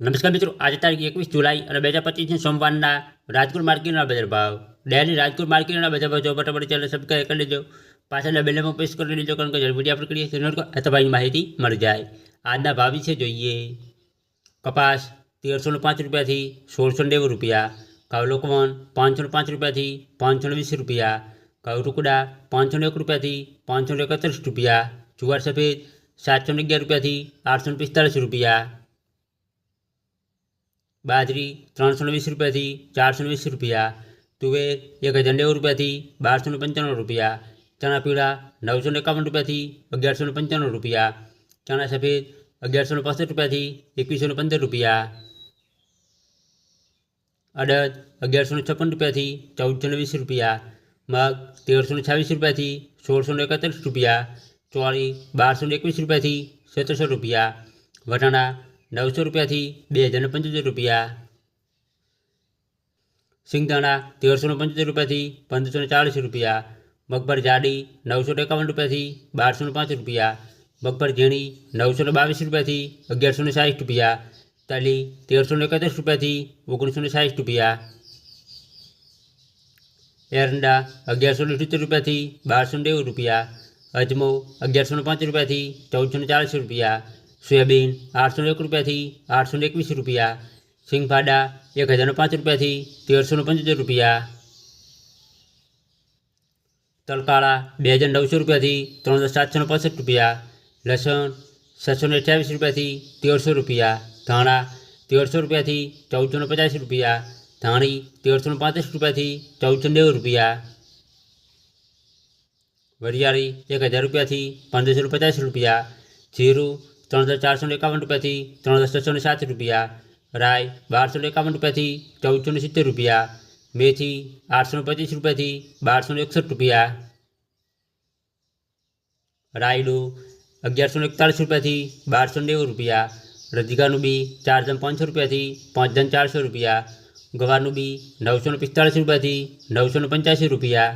નમસ્કાર મિત્રો, આજે તારીખ એકવીસ જુલાઈ અને બે હજાર પચીસની સોમવારના રાજકોટ માર્કેટના બજાર ભાવ. ડેલી રાજકોટ માર્કેટના બજાર ભાવ જો ફટાફટ ચાલે સબસ્ક્રાઈબ કરી લેજો પાછળના બેલમાં પ્રેસ કરી લેજો કારણ કે જ્યારે વીડિયો આપણે કરીએ તેનો અથવાની માહિતી મળી જાય. આજના ભાવ વિશે જોઈએ. કપાસ તેરસો ને પાંચ રૂપિયાથી સોળસો નેવું રૂપિયા. ઘઉં લોકવન પાંચસો ને પાંચ રૂપિયાથી પાંચસો ને વીસ રૂપિયા. ઘઉં ટુકડા પાંચસો ને એક રૂપિયાથી પાંચસો ને એકત્રીસ રૂપિયા. જુવાર સફેદ સાતસો ને અગિયાર રૂપિયાથી આઠસો ને પિસ્તાળીસ રૂપિયા. બાજરી ત્રણસોને વીસ રૂપિયાથી ચારસો વીસ રૂપિયા, તુવેર એક હજાર નેવું રૂપિયાથી બારસો પંચાણું રૂપિયા ચણા પીળા નવસો એકાવન રૂપિયાથી અગિયારસો પંચાણું રૂપિયા, ચણા સફેદ અગિયારસો પાસઠ રૂપિયાથી એકવીસો પંદર રૂપિયા, અડદ અગિયારસો છપ્પન રૂપિયાથી ચૌદસો વીસ રૂપિયા, મગ તેરસો છવ્વીસ રૂપિયાથી સોળસો એકત્રીસ રૂપિયા, ચોળી બારસો ને એકવીસ રૂપિયાથી સત્તરસો રૂપિયા, વટાણા નવસો રૂપિયાથી બે હજાર પંચોતેર રૂપિયા. સિંગદાણા તેરસો પંચોતેર રૂપિયાથી પંદરસો ને ચાળીસ રૂપિયા. મગભર જાડી નવસો એકાવન રૂપિયાથી બારસો ને પાંચ રૂપિયા. મગભર ઝીણી નવસો ને બાવીસ રૂપિયાથી અગિયારસો ને સાઠ રૂપિયા. તાલી તેરસો ને એકત્રીસ રૂપિયાથી ઓગણીસો ને સાઠ રૂપિયા. એરંડા અગિયારસો ને અઠ્યોતેર રૂપિયાથી બારસો નેવું રૂપિયા. અજમો અગિયારસો ને પાંચ રૂપિયાથી ચૌદસો ને ચાલીસ રૂપિયા. સોયાબીન આઠસો એક રૂપિયાથી આઠસો ને એકવીસ રૂપિયા સિંગફાડા એક હજારનો પાંચ રૂપિયાથી તેરસો ને પંચોતેર રૂપિયા, તલકાળા બે હજાર નવસો રૂપિયાથી ત્રણ હજાર સાતસો ને પાસઠ રૂપિયા, લસણ છસો ને અઠ્યાવીસ રૂપિયાથી તેરસો રૂપિયા, ધાણા તેરસો રૂપિયાથી ચૌદસો પચાસ રૂપિયા, ધાણી તેરસો પાંત્રીસ રૂપિયાથી ચૌદસો નેવું રૂપિયા, વરિયાળી એક હજાર રૂપિયાથી પંદરસો પચાસ રૂપિયા, જીરું ત્રણ હજાર ચારસો એકાવન રૂપિયાથી ત્રણ હજાર છસો સાત રૂપિયા, રાય બારસો એકાવન રૂપિયાથી ચૌદસો સિત્તેર રૂપિયા, મેથી આઠસો ને પચીસ રૂપિયાથી બારસો એકસઠ રૂપિયા, રાયડું અગિયારસો એકતાળીસ રૂપિયાથી બારસો નેવું રૂપિયા, રજગાનું બી ચાર હજાર પાંચસો રૂપિયાથી પાંચ હજાર ચારસો રૂપિયા, ગવારનું બી નવસો પિસ્તાળીસ રૂપિયાથી નવસો ને પંચ્યાસી રૂપિયા